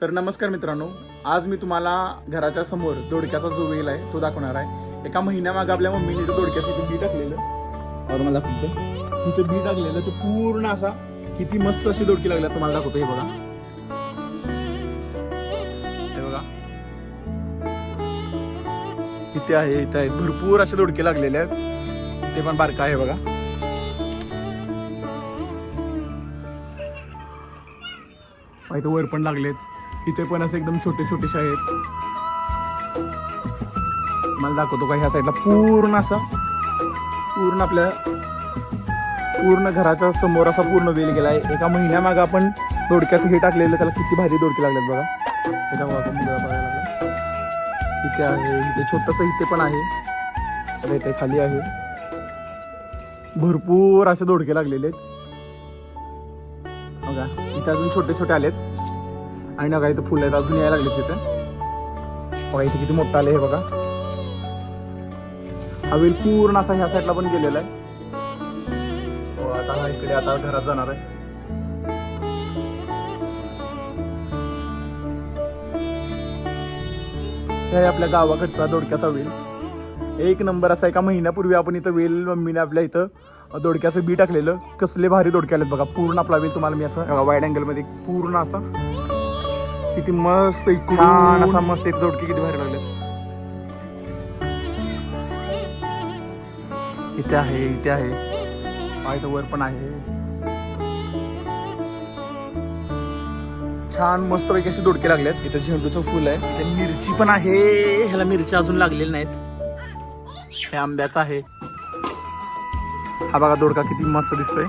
तर नमस्कार मित्रांनो आज मी तुम्हाला घराच्या समोर दोडक्याचा जो वेल आहे तो दाखवणार आहे. एका महिन्यामागे आपल्या मम्मीने तो दोडक्याचं बी टाकलेलं. और मला दाखवतो इथं बी टाकलेलं ते पूर्ण असा किती मस्त अशी दोडकी लागल्या तुम्हाला दाखवतो हे बघा. हे बघा. इथे आहे इथे आहे भरपूर असे दोडके लागलेले आहेत. ते पण बारका आहे बघा. इथे वर पण लागलेत. इथे पण असे एकदम छोटे छोटेसे आहेत. मला दाखवतो का ह्या साईडला पूर्ण असा पूर्ण आपल्या पूर्ण घराच्या समोर असा पूर्ण वेल गेला आहे एका महिन्यामागं आपण दोडक्याचं हे टाकलेलं त्याला किती भारी दोडके लागलेत बघा. त्याच्यामुळे आपण मुलगा बघायला लागला. इथे आहे इथे छोटंसं इथे पण आहे. इथे खाली आहे. भरपूर असे दोडके लागलेले आहेत. इथे अजून छोटे छोटे आलेत. आणि बघा इथं फुलं आहेत अजून यायला लागले तिथे बघा इथे किती मोठं आले हे बघा. हा वेल पूर्ण असा ह्या साईडला पण गेलेला आहे. हो, आता हा इकडे आता घरात जाणार आहे. आहे आपल्या गावाकडचा दोडक्याचा वेल एक नंबर असा एका महिन्यापूर्वी आपण इथं वेल मम्मीने आपल्या इथं दोडक्याचं बी टाकलेलं. कसले भारी दोडके आलेत बघा. पूर्ण आपला वेल तुम्हाला मी असं वाईड अँगलमध्ये पूर्ण असा. किती मस्त छान असा मस्त एक दोडके किती भारी लागले इथे आहे इथे आहे. वर पण आहे. छान मस्त पैकी असे दोडके लागलेत. इथं झेंडूचं फुल आहे. मिरची पण आहे. ह्याला मिरची अजून लागलेली नाहीत. हे आंब्याचा आहे. हा बघा दोडका किती मस्त दिसतोय.